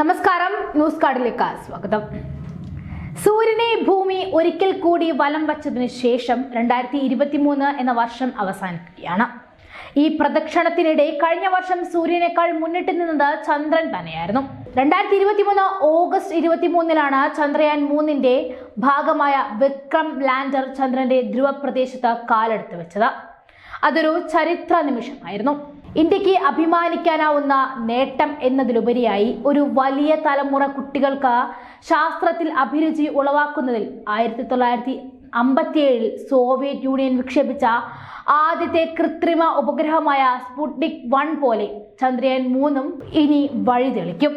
നമസ്കാരം ന്യൂസ് കാർഡിലേക്ക് സ്വാഗതം. സൂര്യനെ ഭൂമി ഒരിക്കൽ കൂടി വലം വച്ചതിന് ശേഷം രണ്ടായിരത്തി ഇരുപത്തി മൂന്ന് എന്ന വർഷം അവസാനിക്കുകയാണ്. ഈ പ്രദക്ഷിണത്തിനിടെ കഴിഞ്ഞ വർഷം സൂര്യനേക്കാൾ മുന്നിട്ട് നിന്നത് ചന്ദ്രൻ തന്നെയായിരുന്നു. രണ്ടായിരത്തി ഇരുപത്തി മൂന്ന് ഓഗസ്റ്റ് ഇരുപത്തി മൂന്നിലാണ് ചന്ദ്രയാൻ മൂന്നിന്റെ ഭാഗമായ വിക്രം ലാൻഡർ ചന്ദ്രന്റെ ധ്രുവ പ്രദേശത്ത് കാലെടുത്ത് വെച്ചത്. അതൊരു ചരിത്ര നിമിഷമായിരുന്നു. ഇന്ത്യയ്ക്ക് അഭിമാനിക്കാനാവുന്ന നേട്ടം എന്നതിലുപരിയായി ഒരു വലിയ തലമുറ കുട്ടികൾക്ക് ശാസ്ത്രത്തിൽ അഭിരുചി ഉളവാക്കുന്നതിൽ ആയിരത്തി തൊള്ളായിരത്തി അമ്പത്തിയേഴിൽ സോവിയറ്റ് യൂണിയൻ വിക്ഷേപിച്ച ആദ്യത്തെ കൃത്രിമ ഉപഗ്രഹമായ സ്പുട്നിക് വൺ പോലെ ചന്ദ്രയാൻ മൂന്നും ഇനി വഴിതെളിക്കും.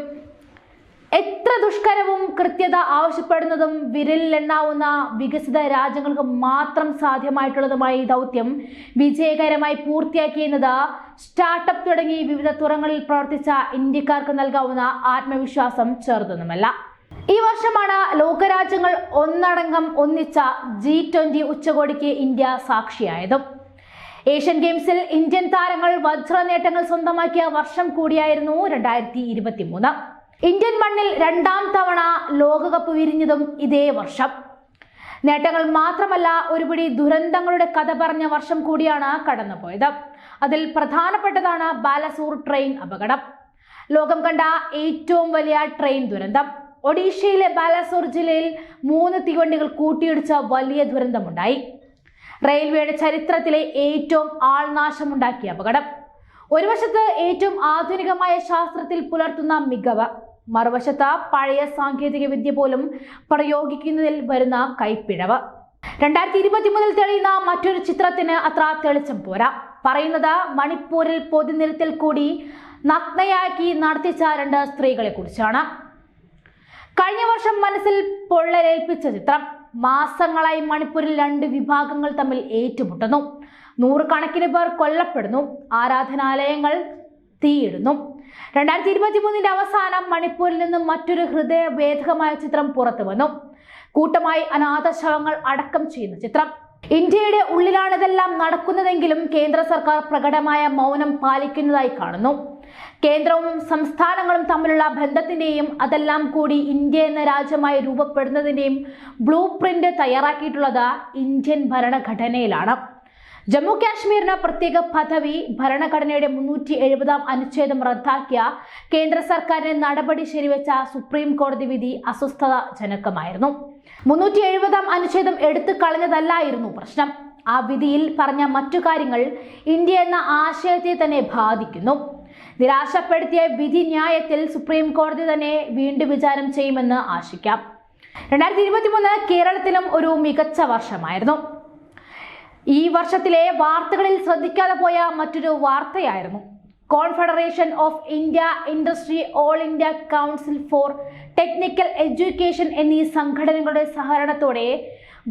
എത്ര ദുഷ്കരവും കൃത്യത ആവശ്യപ്പെടുന്നതും വിരലിലെണ്ണാവുന്ന വികസിത രാജ്യങ്ങൾക്ക് മാത്രം സാധ്യമായിട്ടുള്ളതുമായ ഈ ദൗത്യം വിജയകരമായി പൂർത്തിയാക്കിയെന്നത് സ്റ്റാർട്ടപ്പ് തുടങ്ങി വിവിധ തുറങ്ങളിൽ പ്രവർത്തിച്ച ഇന്ത്യക്കാർക്ക് നൽകാവുന്ന ആത്മവിശ്വാസം ചെറുതൊന്നുമല്ല. ഈ വർഷമാണ് ലോകരാജ്യങ്ങൾ ഒന്നടങ്കം ഒന്നിച്ച ജി ട്വന്റി ഉച്ചകോടിക്ക് ഇന്ത്യ സാക്ഷിയായതും. ഏഷ്യൻ ഗെയിംസിൽ ഇന്ത്യൻ താരങ്ങൾ വജ്ര നേട്ടങ്ങൾ സ്വന്തമാക്കിയ വർഷം കൂടിയായിരുന്നു രണ്ടായിരത്തി ഇരുപത്തി മൂന്ന് ഇന്ത്യൻ മണ്ണിൽ രണ്ടാം തവണ ലോകകപ്പ് വിരിഞ്ഞതും ഇതേ വർഷം. നേട്ടങ്ങൾ മാത്രമല്ല ഒരുപിടി ദുരന്തങ്ങളുടെ കഥ പറഞ്ഞ വർഷം കൂടിയാണ് കടന്നുപോയത്. അതിൽ പ്രധാനപ്പെട്ടതാണ് ബാലസൂർ ട്രെയിൻ അപകടം. ലോകം കണ്ട ഏറ്റവും വലിയ ട്രെയിൻ ദുരന്തം. ഒഡീഷയിലെ ബാലസൂർ ജില്ലയിൽ മൂന്ന് തീവണ്ടികൾ കൂട്ടിയിടിച്ച വലിയ ദുരന്തമുണ്ടായി. റെയിൽവേയുടെ ചരിത്രത്തിലെ ഏറ്റവും ആൾനാശമുണ്ടാക്കിയ അപകടം. ഒരു വശത്ത് ഏറ്റവും ആധുനികമായ ശാസ്ത്രത്തിൽ പുലർത്തുന്ന മികവ് മറുവശത്ത് പഴയ സാങ്കേതിക വിദ്യ പോലും പ്രയോഗിക്കുന്നതിൽ വരുന്ന കൈപ്പിഴവ്. രണ്ടായിരത്തി ഇരുപത്തി മൂന്നിൽ തെളിയുന്ന മറ്റൊരു ചിത്രത്തിന് അത്ര തെളിച്ചം പോരാ. പറയുന്നത് മണിപ്പൂരിൽ പൊതുനിരത്തിൽ കൂടി നഗ്നയാക്കി നടത്തിച്ച രണ്ട് സ്ത്രീകളെ കുറിച്ചാണ് കഴിഞ്ഞ വർഷം മനസ്സിൽ പൊള്ളലേൽപ്പിച്ച ചിത്രം മാസങ്ങളായി മണിപ്പൂരിൽ രണ്ട് വിഭാഗങ്ങൾ തമ്മിൽ ഏറ്റുമുട്ടുന്നു. നൂറുകണക്കിന് പേർ കൊല്ലപ്പെടുന്നു ആരാധനാലയങ്ങൾ തീയിടുന്നു. രണ്ടായിരത്തി ഇരുപത്തി മൂന്നിന്റെ അവസാനം മണിപ്പൂരിൽ നിന്നും മറ്റൊരു ഹൃദയഭേദകമായ ചിത്രം പുറത്തു വന്നു. കൂട്ടമായി അനാഥശവങ്ങൾ അടക്കം ചെയ്യുന്ന ചിത്രം. ഇന്ത്യയുടെ ഉള്ളിലാണിതെല്ലാം നടക്കുന്നതെങ്കിലും കേന്ദ്ര സർക്കാർ പ്രകടമായ മൗനം പാലിക്കുന്നതായി കാണുന്നു. കേന്ദ്രവും സംസ്ഥാനങ്ങളും തമ്മിലുള്ള ബന്ധത്തിന്റെയും അതെല്ലാം കൂടി ഇന്ത്യ എന്ന രാജ്യമായി രൂപപ്പെടുന്നതിന്റെയും ബ്ലൂ പ്രിന്റ് തയ്യാറാക്കിയിട്ടുള്ളത് ഇന്ത്യൻ ഭരണഘടനയിലാണ്. ജമ്മു കാശ്മീരിന് പ്രത്യേക പദവി ഭരണഘടനയുടെ മുന്നൂറ്റി എഴുപതാം അനുച്ഛേദം റദ്ദാക്കിയ കേന്ദ്ര സർക്കാരിന്റെ നടപടി ശരിവെച്ച സുപ്രീം കോടതി വിധി അസ്വസ്ഥതാജനകമായിരുന്നു. മുന്നൂറ്റി എഴുപതാം അനുച്ഛേദം എടുത്തു കളഞ്ഞതല്ലായിരുന്നു പ്രശ്നം. ആ വിധിയിൽ പറഞ്ഞ മറ്റു കാര്യങ്ങൾ ഇന്ത്യ എന്ന ആശയത്തെ തന്നെ ബാധിക്കുന്നു. നിരാശപ്പെടുത്തിയ വിധി ന്യായത്തിൽ സുപ്രീം കോടതി തന്നെ വീണ്ടും വിചാരം ചെയ്യുമെന്ന് ആശിക്കാം. രണ്ടായിരത്തി ഇരുപത്തി മൂന്ന് കേരളത്തിലും ഒരു മികച്ച വർഷമായിരുന്നു. ഈ വർഷത്തിലെ വാർത്തകളിൽ ശ്രദ്ധിക്കാതെ പോയ മറ്റൊരു വാർത്തയായിരുന്നു. Confederation of India industry all India council for technical education എന്നീ സംഘടനകളുടെ സഹകരണത്തോടെ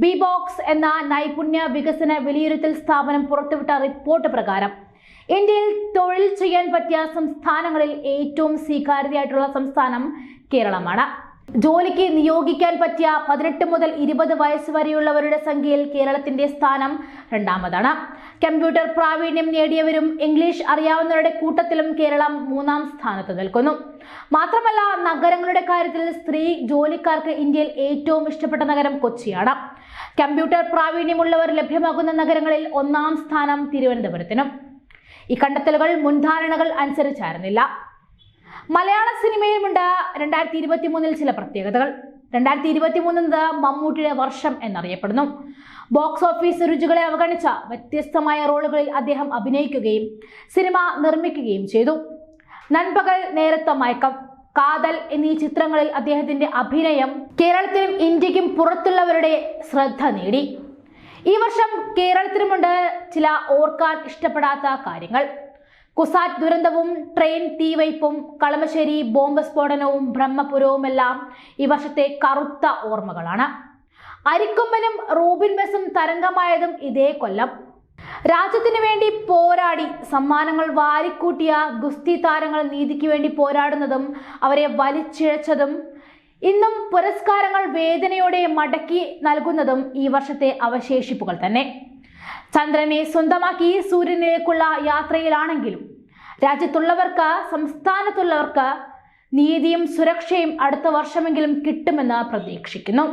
ബിബോക്സ് എന്ന നൈപുണ്യ വികസന വിലയിരുത്തൽ സ്ഥാപനം പുറത്തുവിട്ട റിപ്പോർട്ട് പ്രകാരം ഇന്ത്യയിൽ തൊഴിൽ ചെയ്യാൻ പറ്റിയ സംസ്ഥാനങ്ങളിൽ ഏറ്റവും സ്വീകാര്യതയായിട്ടുള്ള സംസ്ഥാനം കേരളമാണ്. ജോലിക്ക് നിയോഗിക്കാൻ പറ്റിയ പതിനെട്ട് മുതൽ ഇരുപത് വയസ്സ് വരെയുള്ളവരുടെ സംഖ്യയിൽ കേരളത്തിന്റെ സ്ഥാനം രണ്ടാമതാണ്. കമ്പ്യൂട്ടർ പ്രാവീണ്യം നേടിയവരും ഇംഗ്ലീഷ് അറിയാവുന്നവരുടെ കൂട്ടത്തിലും കേരളം മൂന്നാം സ്ഥാനത്ത് നിൽക്കുന്നു. മാത്രമല്ല നഗരങ്ങളുടെ കാര്യത്തിൽ സ്ത്രീ ജോലിക്കാർക്ക് ഇന്ത്യയിൽ ഏറ്റവും ഇഷ്ടപ്പെട്ട നഗരം കൊച്ചിയാണ്. കമ്പ്യൂട്ടർ പ്രാവീണ്യമുള്ളവർ ലഭ്യമാകുന്ന നഗരങ്ങളിൽ ഒന്നാം സ്ഥാനം തിരുവനന്തപുരത്തിനും. ഈ കണ്ടെത്തലുകൾ മുൻധാരണകൾ അനുസരിച്ചായിരുന്നില്ല. മലയാള സിനിമയിലുമുണ്ട് രണ്ടായിരത്തി ഇരുപത്തി മൂന്നിൽ ചില പ്രത്യേകതകൾ. രണ്ടായിരത്തി ഇരുപത്തി മൂന്നത് മമ്മൂട്ടിയുടെ വർഷം എന്നറിയപ്പെടുന്നു. ബോക്സ് ഓഫീസ് രുചികളെ അവഗണിച്ച വ്യത്യസ്തമായ റോളുകളിൽ അദ്ദേഹം അഭിനയിക്കുകയും സിനിമ നിർമ്മിക്കുകയും ചെയ്തു. നൻപകൽ നേരത്തെ മയക്കം കാതൽ എന്നീ ചിത്രങ്ങളിൽ അദ്ദേഹത്തിന്റെ അഭിനയം കേരളത്തിലും ഇന്ത്യക്കും പുറത്തുള്ളവരുടെ ശ്രദ്ധ നേടി. ഈ വർഷം കേരളത്തിലുമുണ്ട് ചില ഓർക്കാൻ ഇഷ്ടപ്പെടാത്ത കാര്യങ്ങൾ. കുസാറ്റ് ദുരന്തവും ട്രെയിൻ തീവയ്പും കളമശ്ശേരി ബോംബ് സ്ഫോടനവും ബ്രഹ്മപുരവുമെല്ലാം ഈ വർഷത്തെ കറുത്ത ഓർമ്മകളാണ്. അരിക്കൊമ്പനും റൂബിൻ ബസും തരംഗമായതും ഇതേ കൊല്ലം. രാജ്യത്തിനു വേണ്ടി പോരാടി സമ്മാനങ്ങൾ വാരിക്കൂട്ടിയ ഗുസ്തി താരങ്ങൾ നീതിക്ക് വേണ്ടി പോരാടുന്നതും അവരെ വലിച്ചിഴച്ചതും ഇന്നും പുരസ്കാരങ്ങൾ വേദനയോടെ മടക്കി നൽകുന്നതും ഈ വർഷത്തെ അവശേഷിപ്പുകൾ തന്നെ. ചന്ദ്രനെ സ്വന്തമാക്കി സൂര്യനിലേക്കുള്ള യാത്രയിലാണെങ്കിലും രാജ്യത്തുള്ളവർക്ക് സംസ്ഥാനത്തുള്ളവർക്ക് നീതിയും സുരക്ഷയും അടുത്ത വർഷമെങ്കിലും കിട്ടുമെന്ന് പ്രതീക്ഷിക്കുന്നു.